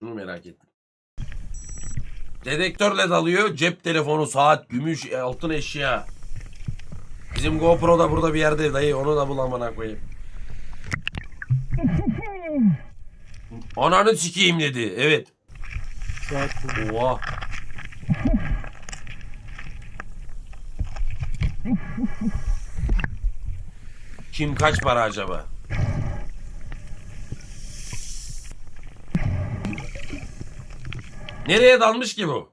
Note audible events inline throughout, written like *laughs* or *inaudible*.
Bunu merak ettim. Dedektörle dalıyor. Cep telefonu, saat, gümüş, e, altın eşya. Bizim GoPro da burada bir yerde dayı. Onu da bul amına koyayım. Ananı sikeyim dedi. Evet. Oha. Kim kaç para acaba? Nereye dalmış ki bu?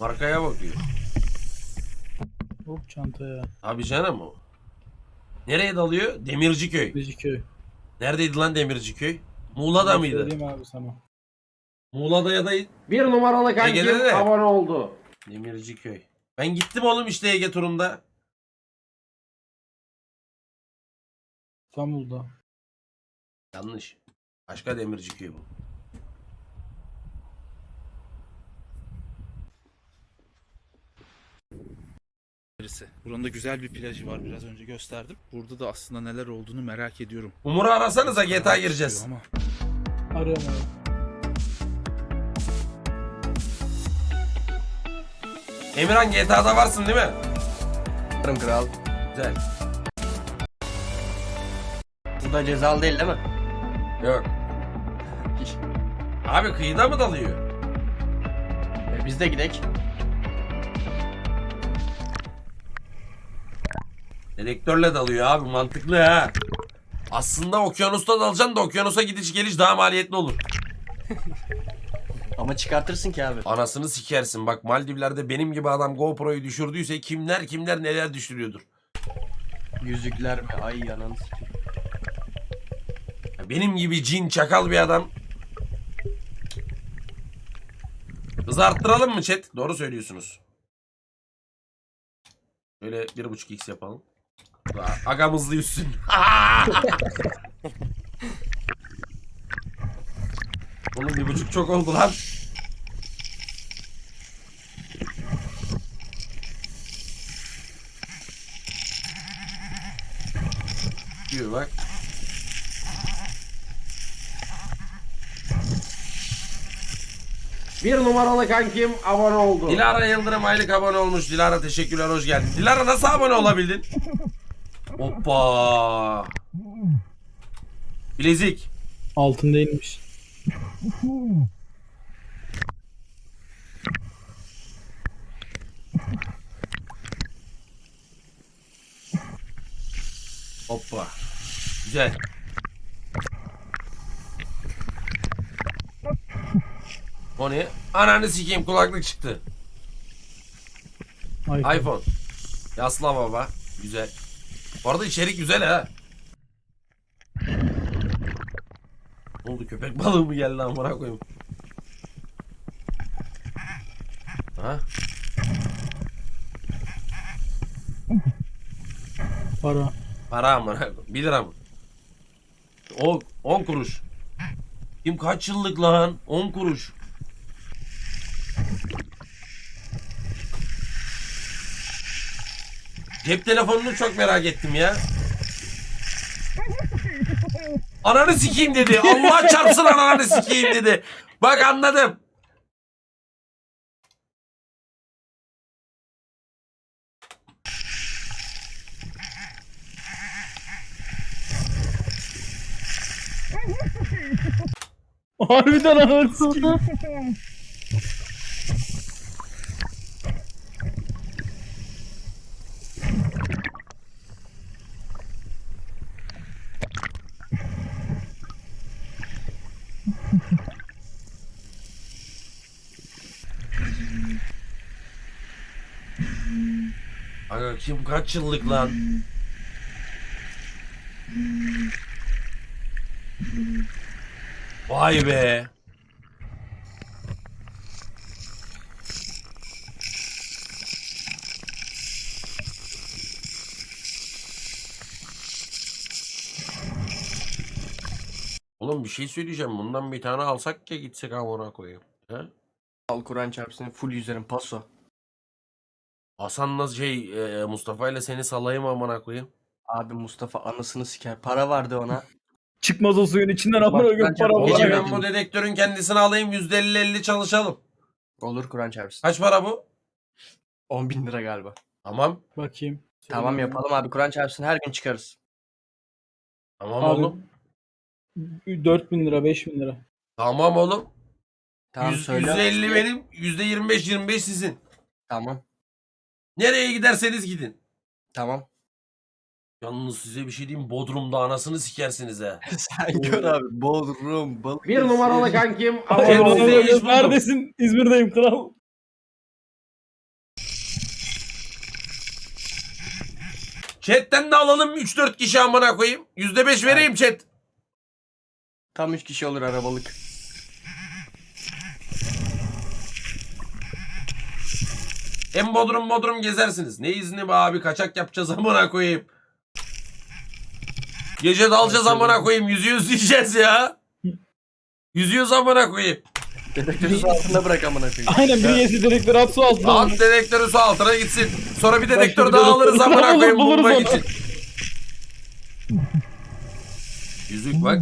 Markaya bakıyor. Hop çantaya. Abi canım o. Nereye dalıyor? Demirciköy. Beziköy. Neredeydi lan Demirciköy? Muğla'da mıydı? Söyleyeyim abi sana. Muğla'da ya da Bir numaralı Ege'de de. abone oldu. Demirciköy. Ben gittim oğlum işte Ege turunda. İstanbul'da. Yanlış. Başka Demirciköy bu. birisi. Buranın da güzel bir plajı var biraz önce gösterdim. Burada da aslında neler olduğunu merak ediyorum. Umur'u arasanıza GTA gireceğiz. Ama Arıyorum abi. Emirhan GTA'da varsın değil mi? Varım kral. Güzel. Bu da cezalı değil değil mi? Yok. Abi kıyıda mı dalıyor? E, biz de gidek. Dedektörle dalıyor abi mantıklı ha. Aslında okyanusta dalacaksın da okyanusa gidiş geliş daha maliyetli olur. *laughs* Ama çıkartırsın ki abi. Anasını sikersin. Bak Maldivler'de benim gibi adam GoPro'yu düşürdüyse kimler kimler neler düşürüyordur. Yüzükler mi? Ay ananı sikeyim. Ya Benim gibi cin çakal bir adam. Hızı arttıralım mı chat? Doğru söylüyorsunuz. Şöyle 1.5x yapalım. Agam hızlı yüzsün. *laughs* Oğlum bir buçuk çok oldu lan. Diyor bak. Bir numaralı kankim abone oldu. Dilara Yıldırım aylık abone olmuş. Dilara teşekkürler hoş geldin. Dilara nasıl abone olabildin? Hoppa. Bilezik. Altında inmiş. Hoppa. Güzel. O ne? Ananı sikeyim kulaklık çıktı. iPhone. iPhone. Yasla baba. Güzel. Bu arada içerik güzel ha. Ne oldu köpek balığı mı geldi amına koyayım? Ha? Para. Para amına koyayım. 1 lira mı? O 10 kuruş. Kim kaç yıllık lan? 10 kuruş. Cep telefonunu çok merak ettim ya. Ananı sikeyim dedi. Allah çarpsın ananı sikeyim dedi. Bak anladım. Harbiden ananı sikeyim. *laughs* Aga kim kaç yıllık lan? Vay be. Oğlum bir şey söyleyeceğim. Bundan bir tane alsak ya gitsek amına koyayım. He? Al Kur'an çarpsın. Full yüzerim paso. Hasan'la şey e, Mustafa ile seni salayım amına koyayım. Abi Mustafa anasını siker. Para vardı ona. *laughs* Çıkmaz o suyun içinden amına Bak, koyayım para Gece var. Olabilir. ben bu dedektörün kendisini alayım %50-50 çalışalım. Olur Kur'an çarpsın. Kaç para bu? 10 bin lira galiba. Tamam. Bakayım. Tamam yapalım abi Kur'an çarpsın her gün çıkarız. Tamam Abi, oğlum. 4000 lira 5000 lira. Tamam oğlum. Tamam Yüz- söyle. %50 benim, %25-25 sizin. Tamam. Nereye giderseniz gidin. Tamam. Yalnız size bir şey diyeyim Bodrum'da anasını sikersiniz ha. *laughs* Sen gör abi. Bodrum, balık. Bir numaralı kankim *laughs* Kendinize iş buldum. Neredesin? İzmir'deyim kral. Chat'ten de alalım 3-4 kişi amına koyayım. %5 vereyim chat. Tam 3 kişi olur arabalık. Hem Bodrum Bodrum gezersiniz. Ne izni be abi kaçak yapacağız amına koyayım. Gece dalacağız amına koyayım. Yüzüyoruz diyeceğiz ya. Yüzüyoruz amına koyayım. Dedektörü su altında bırak amına koyayım. Aynen bir yesi direktörü at su altına. At dedektörü su altına gitsin. Sonra bir dedektör daha alırız amına koyayım buluruz bulmak onu. için. Yüzük bak.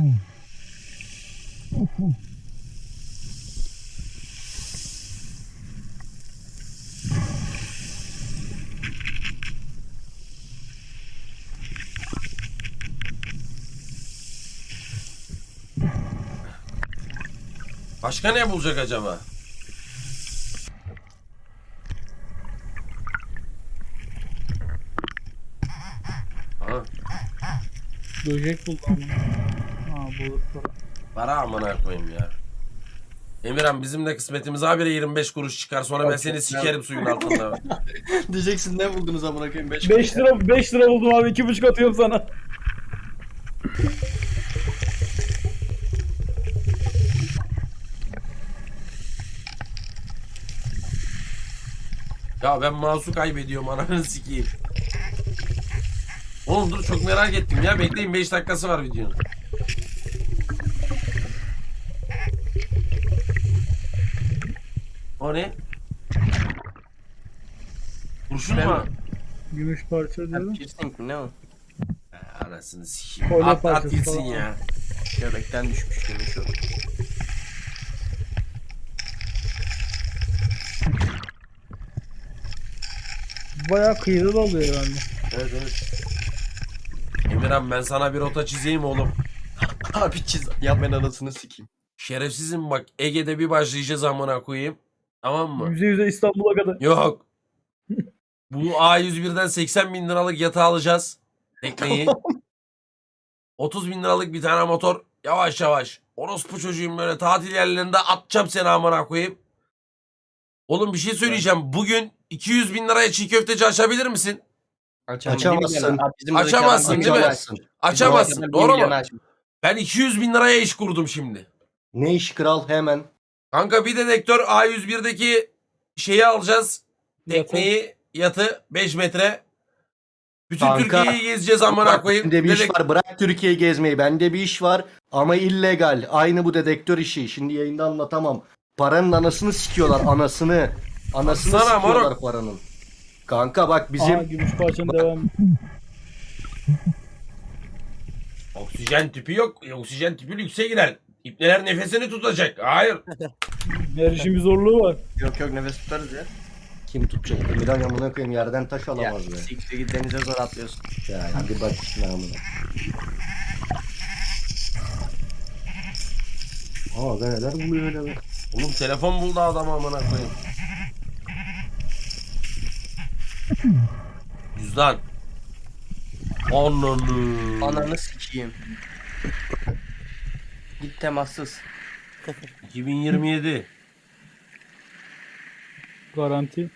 Başka ne bulacak acaba? Ha, Böcek buldu ama. Ha bulur para. para amına koyayım ya. Emirhan bizim de kısmetimiz habire 25 kuruş çıkar sonra ben seni sikerim suyun altında. *laughs* Diyeceksin ne buldunuz amına koyayım 5 5 lira 5 lira buldum abi 2,5 atıyorum sana. Ya ben mouse'u kaybediyorum ananı sikeyim. Oğlum dur çok merak ettim ya bekleyin 5 dakikası var videonun. O ne? Kurşun Ben mu? mi? Gümüş parça dedim. Piercing mi ne o? Ha, Anasını sikeyim. Kolye At at parçası gitsin falan. ya. Göbekten düşmüş gümüş o. Bayağı kıyıda da oluyor herhalde. Evet evet. Emirhan ben sana bir rota çizeyim oğlum. *laughs* Abi çiz. Yap ben anasını sikeyim. Şerefsizim bak Ege'de bir başlayacağız amına koyayım. Tamam mı? Yüze yüze İstanbul'a kadar. Yok. *laughs* Bu A101'den 80 bin liralık yatağı alacağız. Tekneyi. 30 bin liralık bir tane motor. Yavaş yavaş. Orospu çocuğum böyle tatil yerlerinde atacağım seni amına koyayım. Oğlum bir şey söyleyeceğim. Bugün 200 bin liraya çiğ köfteci açabilir misin? Açamazsın. Açamazsın, değil mi? Açamazsın. Doğru mu? Ben 200 bin liraya iş kurdum şimdi. Ne iş kral hemen. Kanka bir dedektör A101'deki şeyi alacağız. Tekneyi, yatı 5 metre. Bütün Kanka, Türkiye'yi gezeceğiz amına koyayım. Bende bir iş Dedek- var. Bırak Türkiye gezmeyi. Bende bir iş var ama illegal. Aynı bu dedektör işi. Şimdi yayında anlatamam. Paranın anasını sikiyorlar. Anasını. Anasını Baksana sikiyorlar moruk. paranın. Kanka bak bizim Aa gümüş parçanın devamı. *laughs* Oksijen tüpü yok. E, Oksijen tüpü lükse girer. İpneler nefesini tutacak. Hayır. *laughs* Her işin bir zorluğu var. Yok yok nefes tutarız ya. kim tutacak? Emirhan amına koyayım yerden taş Ya alamaz be. siktir git denize zor atlıyorsun. Ya hadi bak işte amına. Aa ben neler buluyor öyle be. Oğlum telefon buldu adam amına koyayım. Cüzdan. Ananı. Ananı sikeyim. Git temassız. 2027. Garanti.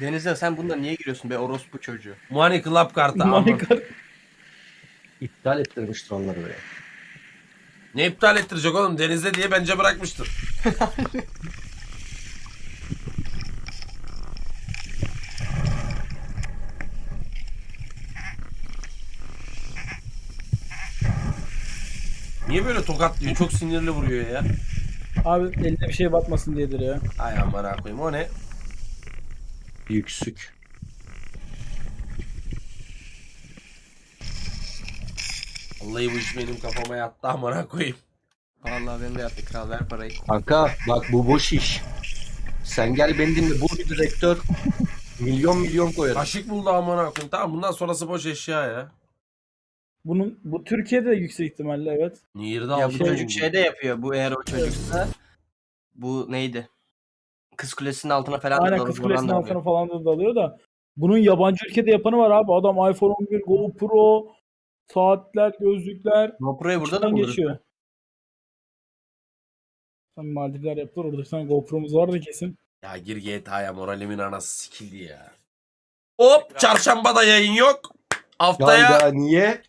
Denize sen bunda niye giriyorsun be orospu çocuğu? Money Club kartı. Aman. Manikar. İptal ettirmiştir onları be. Ne iptal ettirecek oğlum? Denizde diye bence bırakmıştır. *laughs* Niye böyle tokatlıyor? Çok sinirli vuruyor ya. Abi eline bir şey batmasın diyedir ya. Ay aman koyayım o ne? Yüksük. Vallahi bu iş benim kafama yattı amına koyayım. Vallahi benim de yaptı kral ver parayı. Kanka bak bu boş iş. Sen gel beni dinle bul bir direktör. Milyon milyon koyarım. Kaşık buldu amına koyayım. Tamam bundan sonrası boş eşya ya. Bunun bu Türkiye'de de yüksek ihtimalle evet. Nehirde Ya bu çocuk şey de yapıyor. Bu eğer o çocuksa bu neydi? Kız kulesinin altına falan Aynen dalıp kız oradan kulesinin da altına alıyor. falan da dalıyor da. Bunun yabancı ülkede yapanı var abi. Adam iPhone 11, GoPro, saatler, gözlükler. GoPro'yu burada da içinden buluruz. geçiyor. Sen Maldivler yaptılar orada. Bir tane GoPro'muz vardı kesin. Ya gir GTA'ya moralimin anası sikildi ya. Hop çarşamba da yayın yok. Haftaya Hayda niye?